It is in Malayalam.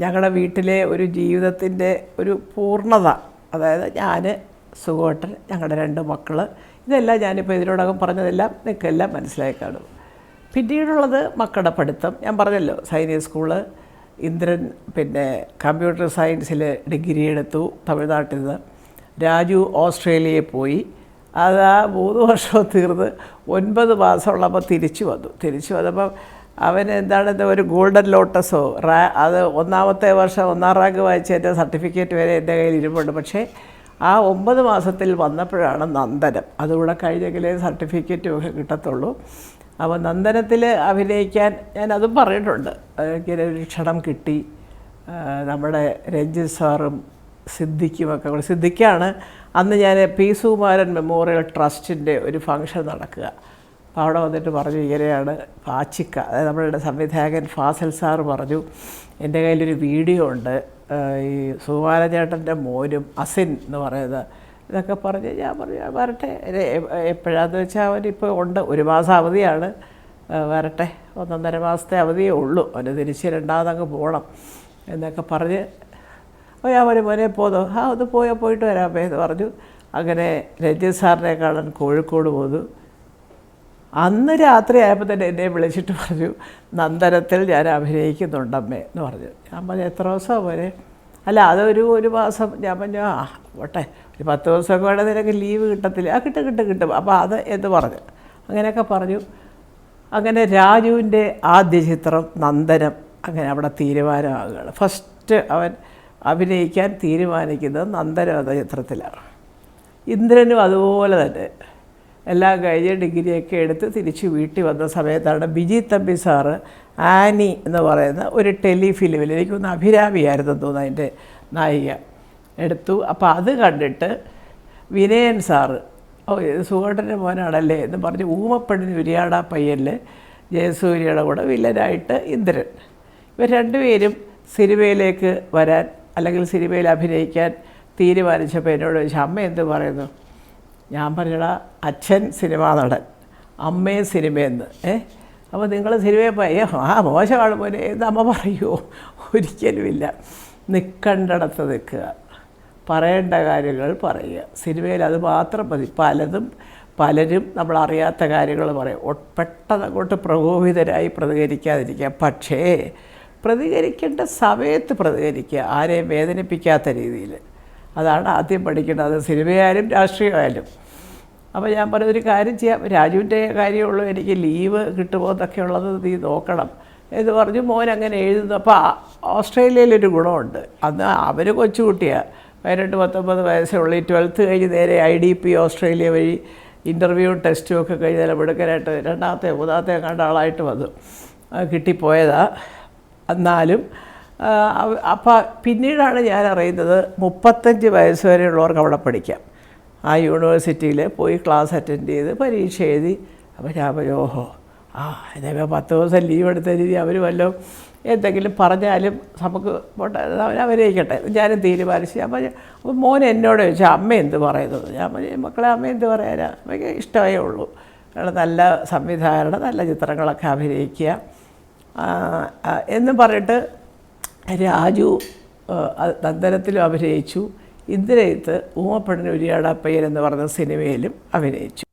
ഞങ്ങളുടെ വീട്ടിലെ ഒരു ജീവിതത്തിന്റെ ഒരു പൂർണത. അതായത് ഞാൻ സുഖോട്ടൻ ഞങ്ങളുടെ രണ്ട് മക്കൾ ഇതെല്ലാം ഞാനിപ്പോൾ ഇതിനോടകം പറഞ്ഞതെല്ലാം നിൽക്കെല്ലാം മനസ്സിലായി കാണും. പിന്നീടുള്ളത് മക്കളുടെ പഠിത്തം. ഞാൻ പറഞ്ഞല്ലോ സൈനിക സ്കൂൾ ഇന്ദ്രൻ പിന്നെ കമ്പ്യൂട്ടർ സയൻസിൽ ഡിഗ്രി എടുത്തു തമിഴ്നാട്ടിൽ നിന്ന്. രാജു ഓസ്ട്രേലിയയിൽ പോയി. അത് ആ മൂന്ന് വർഷം തീർന്ന് ഒൻപത് മാസമുള്ളപ്പോൾ തിരിച്ചു വന്നു. തിരിച്ചു വന്നപ്പോൾ അവന് എന്താണ് എന്താ ഒരു ഗോൾഡൻ ലോട്ടസോ? റാ അത് ഒന്നാമത്തെ വർഷം ഒന്നാം റാങ്ക് വായിച്ചതിന്റെ സർട്ടിഫിക്കറ്റ് വരെ എന്റെ കയ്യിൽ ഇരിപ്പുണ്ട് പക്ഷേ ആ ഒമ്പത് മാസത്തിൽ വന്നപ്പോഴാണ് നന്ദനം. അതുകൂടെ കഴിഞ്ഞെങ്കിലേ സർട്ടിഫിക്കറ്റും ഒക്കെ കിട്ടത്തുള്ളൂ. അപ്പോൾ നന്ദനത്തിൽ അഭിനയിക്കാൻ ഞാൻ അതും പറഞ്ഞിട്ടുണ്ട്. ഇങ്ങനെ ഒരു ക്ഷണം കിട്ടി. നമ്മുടെ രഞ്ജിത് സാറും സിദ്ദിഖുമൊക്കെ കൂടെ. സിദ്ദിഖാണ് അന്ന് ഞാൻ പി സുകുമാരൻ മെമ്മോറിയൽ ട്രസ്റ്റിന്റെ ഒരു ഫംഗ്ഷൻ നടക്കുക. അപ്പോൾ അവിടെ വന്നിട്ട് പറഞ്ഞു ഇങ്ങനെയാണ് പാച്ചിക്ക. അതായത് നമ്മളുടെ സംവിധായകൻ ഫാസൽ സാർ പറഞ്ഞു എന്റെ കയ്യിലൊരു വീഡിയോ ഉണ്ട് ഈ സുകുമാരചേട്ടന്റെ മോനും അസിൻ എന്ന് പറയുന്നത് ഇതൊക്കെ പറഞ്ഞ് ഞാൻ പറഞ്ഞു വരട്ടെ. എപ്പോഴാന്ന് വെച്ചാൽ അവനിപ്പോൾ ഉണ്ട്. ഒരു മാസം അവധിയാണ്. വരട്ടെ. ഒന്നൊന്നര മാസത്തെ അവധിയേ ഉള്ളൂ. അവന് തിരിച്ച് രണ്ടാമതങ്ങ് പോകണം എന്നൊക്കെ പറഞ്ഞ് അപ്പോൾ ഞാൻ പറഞ്ഞു മോനെ പോന്നോ. ആ ഒന്ന് പോയാൽ പോയിട്ട് വരാമേ എന്ന് പറഞ്ഞു. അങ്ങനെ രഞ്ജിത് സാറിനെ കാണാൻ കോഴിക്കോട് പോന്നു. അന്ന് രാത്രി ആയപ്പോൾ തന്നെ എന്നെ വിളിച്ചിട്ട് പറഞ്ഞു നന്ദനത്തിൽ ഞാൻ അഭിനയിക്കുന്നുണ്ടമ്മേ എന്ന് പറഞ്ഞു. ഞാൻ പറഞ്ഞു എത്ര ദിവസമാണ് പോരെ അല്ല അതൊരു ഒരു മാസം. ഞാൻ പറഞ്ഞു ആ പോട്ടെ. ഒരു പത്ത് ദിവസമൊക്കെ വേണേൽ നിനക്ക് ലീവ് കിട്ടത്തില്ല. ആ കിട്ടും കിട്ടും കിട്ടും. അപ്പോൾ അത് എന്ന് പറഞ്ഞു. അങ്ങനെയൊക്കെ പറഞ്ഞു. അങ്ങനെ രാജുവിന്റെ ആദ്യ ചിത്രം നന്ദനം അങ്ങനെ അവിടെ തീരുമാനമാകുകയാണ്. ഫസ്റ്റ് അവൻ അഭിനയിക്കാൻ തീരുമാനിക്കുന്നത് നന്ദനം എന്ന ചിത്രത്തിലാണ്. ഇന്ദ്രനും അതുപോലെ തന്നെ. എല്ലാം കഴിഞ്ഞ് ഡിഗ്രിയൊക്കെ എടുത്ത് തിരിച്ച് വീട്ടിൽ വന്ന സമയത്താണ് ബിജി തമ്പി സാറ് ആനി എന്ന് പറയുന്ന ഒരു ടെലിഫിലിമിൽ എനിക്കൊന്ന് അഭിരാമിയായിരുന്നു തോന്നുന്നു അതിന്റെ നായിക എടുത്തു. അപ്പോൾ അത് കണ്ടിട്ട് വിനയൻ സാറ് ഓ ഇത് സുഖേട്ടന്റെ മോനാണല്ലേ? എന്ന് പറഞ്ഞ് ഊമപ്പെണ്ണിന് ഉരിയാട പയ്യനിൽ ജയസൂര്യയുടെ കൂടെ വില്ലനായിട്ട് ഇന്ദ്രൻ. ഇവർ രണ്ടുപേരും സിനിമയിലേക്ക് വരാൻ അല്ലെങ്കിൽ സിനിമയിൽ അഭിനയിക്കാൻ തീരുമാനിച്ചപ്പോൾ എന്നോട് ചോദിച്ചു അമ്മ എന്ത് പറയുന്നു? ഞാൻ പറഞ്ഞടാ അച്ഛൻ സിനിമാ നടൻ അമ്മയും സിനിമയെന്ന് ഏ? അപ്പോൾ നിങ്ങൾ സിനിമയെ പോയി "ഏ, ആ മോശമാണ് പോലെ എന്ന് അമ്മ പറയുമോ ഒരിക്കലുമില്ല. നിൽക്കേണ്ടടത്ത് നിൽക്കുക. പറയേണ്ട കാര്യങ്ങൾ പറയുക. സിനിമയിൽ അത് മാത്രം മതി. പലതും പലരും നമ്മൾ അറിയാത്ത കാര്യങ്ങൾ പറയും. പെട്ടെന്ന് അങ്ങോട്ട് പ്രകോപിതരായി പ്രതികരിക്കാതിരിക്കുക. പക്ഷേ പ്രതികരിക്കേണ്ട സമയത്ത് പ്രതികരിക്കുക. ആരെയും വേദനിപ്പിക്കാത്ത രീതിയിൽ. അതാണ് ആദ്യം പഠിക്കേണ്ടത് അത് സിനിമയായാലും രാഷ്ട്രീയമായാലും. അപ്പോൾ ഞാൻ പറഞ്ഞൊരു കാര്യം ചെയ്യാം. രാജുവിന്റെ കാര്യമുള്ളൂ എനിക്ക് ലീവ് കിട്ടുമോ എന്നൊക്കെ ഉള്ളത് നീ നോക്കണം എന്ന് പറഞ്ഞു മോൻ അങ്ങനെ എഴുതുന്നു. അപ്പോൾ ഓസ്ട്രേലിയയിലൊരു ഗുണമുണ്ട്. അന്ന് അവർ കൊച്ചുകുട്ടിയാണ് പതിനെട്ട് പത്തൊമ്പത് വയസ്സേ ഉള്ളൂ. ഈ ട്വൽത്ത് കഴിഞ്ഞ് നേരെ ഐ ഡി പി ഓസ്ട്രേലിയ വഴി ഇന്റർവ്യൂ ടെസ്റ്റും ഒക്കെ കഴിഞ്ഞ് നല്ല മിടുക്കനായിട്ട് രണ്ടാമത്തെ മൂന്നാമത്തെ കണ്ട ആളായിട്ട് വന്നു. കിട്ടിപ്പോയതാണ് കിട്ടിപ്പോയതാ. എന്നാലും അപ്പോൾ പിന്നീടാണ് ഞാൻ അറിയുന്നത് മുപ്പത്തഞ്ച് വയസ്സ് വരെയുള്ളവർക്ക് അവിടെ പഠിക്കാം. ആ യൂണിവേഴ്സിറ്റിയിൽ പോയി ക്ലാസ് അറ്റൻഡ് ചെയ്ത് പരീക്ഷ എഴുതി. അപ്പോൾ ഞാൻ പറഞ്ഞു ഓഹോ ആ ഇതേ പത്ത് ദിവസം ലീവ് എടുത്ത രീതി അവർ വല്ലതും എന്തെങ്കിലും പറഞ്ഞാലും നമുക്ക് പോട്ടെ അവൻ അഭിനയിക്കട്ടെ ഞാനും തീരുമാനിച്ചു. ഞാൻ പറഞ്ഞു അപ്പോൾ മോൻ എന്നോട് ചോദിച്ചു അമ്മ എന്ത് പറയുന്നത് ഞാൻ പറഞ്ഞു മക്കളെ അമ്മ എന്ത് പറയാനാ? അമ്മയ്ക്ക് ഇഷ്ടമേ ഉള്ളൂ. നല്ല സംവിധായകരുടെ നല്ല ചിത്രങ്ങളൊക്കെ അഭിനയിക്കുക. എന്നും പറഞ്ഞിട്ട് രാജു നന്ദനത്തിലും അഭിനയിച്ചു. ഇന്ദിരയത്ത് ഊമപ്പെടിന് ഉരിയാടപ്പയ്യൻ എന്ന് പറഞ്ഞ സിനിമയിലും അഭിനയിച്ചു.